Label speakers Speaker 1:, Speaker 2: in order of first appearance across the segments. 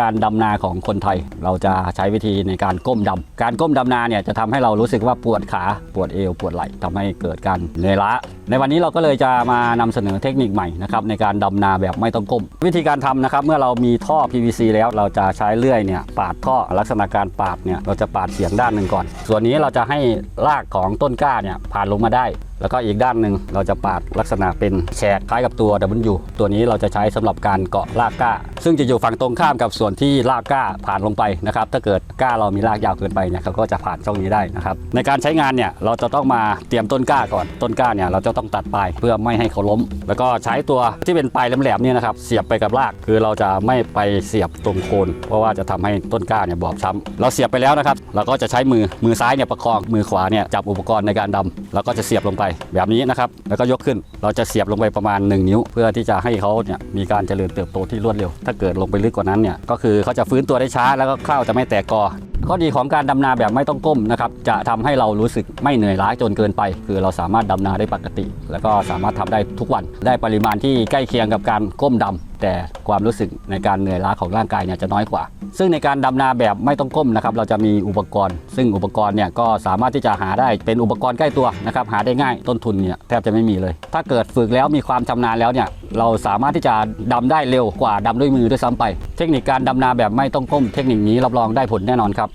Speaker 1: การดำนาของคนไทย เราจะใช้วิธีในการก้มดำ การก้มดำนาเนี่ยจะทำให้เรารู้สึกว่าปวดขาปวดเอวปวดไหล่ทำให้เกิดการเหนื่อยล้า ในวันนี้เราก็เลยจะมานำเสนอเทคนิคใหม่นะครับในการดำนาแบบไม่ต้องก้ม วิธีการทำนะครับเมื่อเรามีท่อ PVC แล้วเราจะใช้เลื่อยเนี่ยปาดท่อลักษณะการปาดเนี่ยเราจะปาดเฉียงด้านหนึ่งก่อน ส่วนนี้เราจะให้รากของต้นกล้าเนี่ยผ่านลงมาได้ แล้วก็อีกด้านหนึ่งเราจะปาดลักษณะเป็นแฉกคล้ายกับตัว W ตัวนี้เราจะใช้สำหรับการเกาะรากก้า ซึ่งจะอยู่ฝั่งตรงข้ามกับส่วนที่รากก้าผ่านลงไปนะครับถ้าเกิดก้าเรามีรากยาวเกินไปเนี่ยเขาก็จะผ่านช่องนี้ได้นะครับในการใช้งานเนี่ยเราจะต้องมาเตรียมต้นก้าก่อนต้นก้าเนี่ยเราจะต้องตัดปลายเพื่อไม่ให้เขาล้ม แล้วก็ใช้ตัวที่เป็นปลายแหลมๆเนี่ยนะครับเสียบไปกับรากคือเราจะไม่ไปเสียบตรงโคนเพราะว่าจะทำให้ต้นก้าเนี่ยบอบช้ำเราเสียบไปแล้วนะครับเราก็จะใช้มือมือซ้ายเนี่ยประคองมือขวาเนี่ยจับอุปกรณ์ในการดำแล้วก็จะเสียบลงไปแบบนี้นะครับ แล้วก็ยกขึ้น เราจะเสียบลงไปประมาณ 1 นิ้ว เพื่อที่จะให้เขาเนี่ยมีการเจริญเติบโตที่รวดเร็ว ถ้าเกิดลงไปลึกกว่านั้นเนี่ยก็คือเขาจะฟื้นตัวได้ช้าแล้วก็ข้าวจะไม่แตกกอข้อดีของการดำนาแบบไม่ต้องก้มนะครับจะทำให้เรารู้สึกไม่เหนื่อยล้าจนเกินไป คือเราสามารถดำนาได้ปกติ แล้วก็สามารถทำได้ทุกวันได้ปริมาณที่ใกล้เคียงกับการก้มดำ แต่ความรู้สึกในการเหนื่อยล้าของร่างกายเนี่ยจะน้อยกว่า ซึ่งในการดำนาแบบไม่ต้องก้มนะครับเราจะมีอุปกรณ์ ซึ่งอุปกรณ์เนี่ยก็สามารถที่จะหาได้เป็นอุปกรณ์ใกล้ตัวนะครับหาได้ง่ายต้นทุนเนี่ยแทบจะไม่มีเลย ถ้าเกิดฝึกแล้วมีความชำนาญแล้วเนี่ยเราสามารถที่จะดำได้เร็วกว่าดำด้วยมือด้วยซ้ำไป เทคนิคการดำนาแบบไม่ต้องก้ม เทคนิคนี้รับรองได้ผลแน่นอนครับ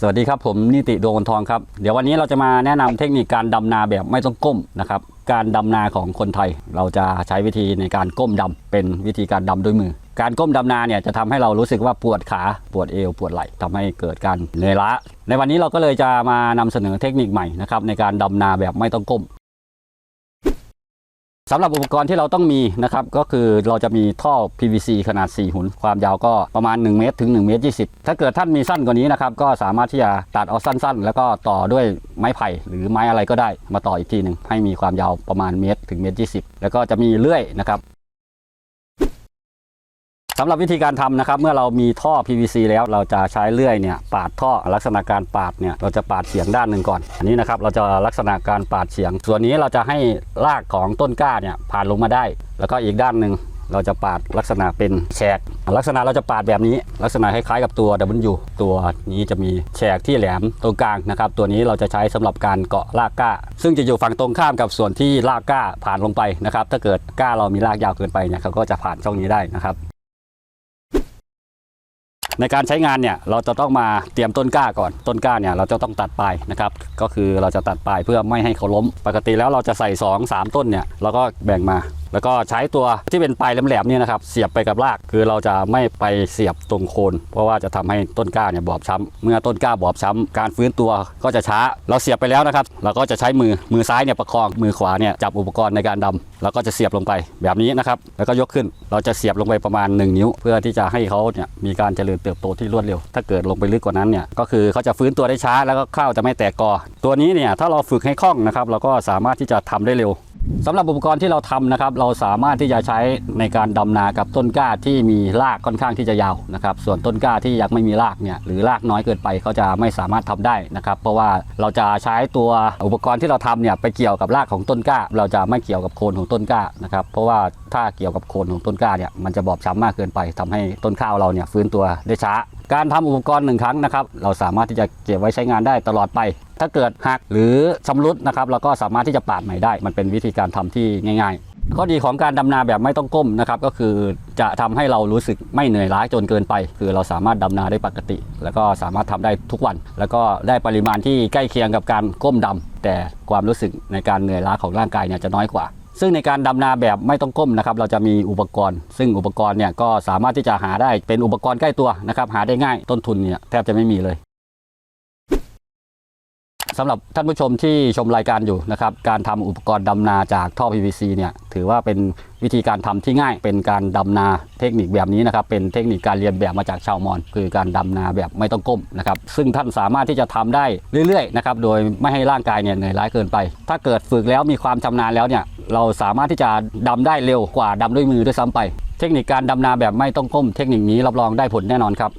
Speaker 1: สวัสดีครับผมนิติดวงวันทองครับ เดี๋ยววันนี้เราจะมาแนะนำเทคนิคการดำนาแบบไม่ต้องก้มนะครับ การดำนาของคนไทย เราจะใช้วิธีในการก้มดำเป็นวิธีการดำด้วยมือ การก้มดำนาเนี่ยจะทำให้เรารู้สึกว่าปวดขาปวดเอวปวดไหล่ทำให้เกิดการเหนื่อยล้า ในวันนี้เราก็เลยจะมานำเสนอเทคนิคใหม่นะครับในการดำนาแบบไม่ต้องก้ม สำหรับอุปกรณ์ที่เราต้องมีนะครับก็คือเราจะมีท่อ PVC ขนาด 4 หุนความยาวก็ประมาณ 1 เมตร ถึง1เมตร20 ถ้าเกิดท่านมีสั้นกว่านี้นะครับก็สามารถที่จะตัดเอาสั้น ๆ แล้วก็ต่อด้วยไม้ไผ่หรือไม้อะไรก็ได้มาต่ออีกทีหนึ่งให้มีความยาวประมาณเมตรถึงเมตร20 แล้วก็จะมีเลื่อยนะครับ สำหรับวิธีการทำนะครับ เมื่อเรามีท่อ PVC แล้วเราจะใช้เลื่อยเนี่ยปาดท่อลักษณะการปาดเนี่ยเราจะปาดเฉียงด้านหนึ่งก่อน อันนี้นะครับเราจะลักษณะการปาดเฉียง ส่วนนี้เราจะให้รากของต้นกล้าเนี่ยผ่านลงมาได้ แล้วก็อีกด้านหนึ่งเราจะปาดลักษณะเป็นแฉก ลักษณะเราจะปาดแบบนี้ ลักษณะคล้ายๆกับตัว W ตัวนี้จะมีแฉกที่แหลมตรงกลางนะครับ ตัวนี้เราจะใช้สำหรับการเกาะรากก้า ซึ่งจะอยู่ฝั่งตรงข้ามกับส่วนที่รากก้าผ่านลงไปนะครับ ถ้าเกิดก้าเรามีรากยาวเกินไปเนี่ยเขาก็จะผ่านช่องนี้ได้นะครับ ในการใช้งานเนี่ยเราจะต้องมาเตรียมต้นกล้าก่อนต้นกล้าเนี่ยเราจะต้องตัดปลายนะครับก็คือเราจะตัดปลายเพื่อไม่ให้เขาล้ม ปกติแล้วเราจะใส่ 2 3 ต้นเนี่ยเราก็แบ่งมา แล้วก็ใช้ตัวที่เป็นปลายแหลมๆเนี่ยนะครับเสียบไปกับรากคือเราจะไม่ไปเสียบตรงโคน เพราะว่าจะทำให้ต้นกล้าเนี่ยบอบช้ำเมื่อต้นกล้าบอบช้ำการฟื้นตัวก็จะช้า เราเสียบไปแล้วนะครับเราก็จะใช้มือมือซ้ายเนี่ยประคองมือขวาเนี่ยจับอุปกรณ์ในการดำแล้วก็จะเสียบลงไปแบบนี้นะครับแล้วก็ยกขึ้นเราจะเสียบลงไปประมาณ 1 นิ้ว เพื่อที่จะให้เขาเนี่ยมีการเจริญเติบโตที่รวดเร็ว ถ้าเกิดลงไปลึกกว่านั้นเนี่ยก็คือเขาจะฟื้นตัวได้ช้าแล้วก็ข้าวจะไม่แตกกอ ตัวนี้เนี่ยถ้าเราฝึกให้คล่องนะครับเราก็สามารถที่จะทำได้เร็ว สำหรับอุปกรณ์ที่เราทำนะครับ เราสามารถที่จะใช้ในการดำนากับต้นกล้าที่มีรากค่อนข้างที่จะยาวนะครับ ส่วนต้นกล้าที่ยังไม่มีรากเนี่ยหรือรากน้อยเกินไปเขาจะไม่สามารถทำได้นะครับ เพราะว่าเราจะใช้ตัวอุปกรณ์ที่เราทำเนี่ยไปเกี่ยวกับรากของต้นกล้า เราจะไม่เกี่ยวกับโคนของต้นกล้านะครับ เพราะว่าถ้าเกี่ยวกับโคนของต้นกล้าเนี่ยมันจะบอบช้ำมากเกินไปทำให้ต้นข้าวเราเนี่ยฟื้นตัวได้ช้า การทำอุปกรณ์หนึ่งครั้งนะครับ เราสามารถที่จะเก็บไว้ใช้งานได้ตลอดไป ถ้าเกิดหักหรือชำรุดนะครับ เราก็สามารถที่จะปาดใหม่ได้ มันเป็นวิธีการทำที่ง่าย ๆ ข้อดีของการดำนาแบบไม่ต้องก้มนะครับ ก็คือจะทำให้เรารู้สึกไม่เหนื่อยล้าจนเกินไป คือเราสามารถดำนาได้ปกติ แล้วก็สามารถทำได้ทุกวัน แล้วก็ได้ปริมาณที่ใกล้เคียงกับการก้มดำแต่ความรู้สึกในการเหนื่อยล้าของร่างกายเนี่ยจะน้อยกว่า ซึ่งในการดำนาแบบไม่ต้องก้มนะครับเราจะมีอุปกรณ์ ซึ่งอุปกรณ์เนี่ยก็สามารถที่จะหาได้เป็นอุปกรณ์ใกล้ตัวนะครับหาได้ง่ายต้นทุนเนี่ยแทบจะไม่มีเลย สำหรับท่านผู้ชมที่ชมรายการอยู่นะครับการทำอุปกรณ์ดำนาจากท่อ PVC เนี่ยถือว่าเป็นวิธีการทำที่ง่าย เป็นการดำนาเทคนิคแบบนี้นะครับเป็นเทคนิคการเรียนแบบมาจากชาวมอญคือการดำนาแบบไม่ต้องก้มนะครับซึ่งท่านสามารถที่จะทำได้เรื่อยๆนะครับโดยไม่ให้ร่างกายเนี่ยเหนื่อยล้าเกินไป ถ้าเกิดฝึกแล้วมีความชำนาญแล้วเนี่ยเราสามารถที่จะดำได้เร็วกว่าดำด้วยมือด้วยซ้ำไป เทคนิคการดำนาแบบไม่ต้องก้ม เทคนิคนี้รับรองได้ผลแน่นอนครับ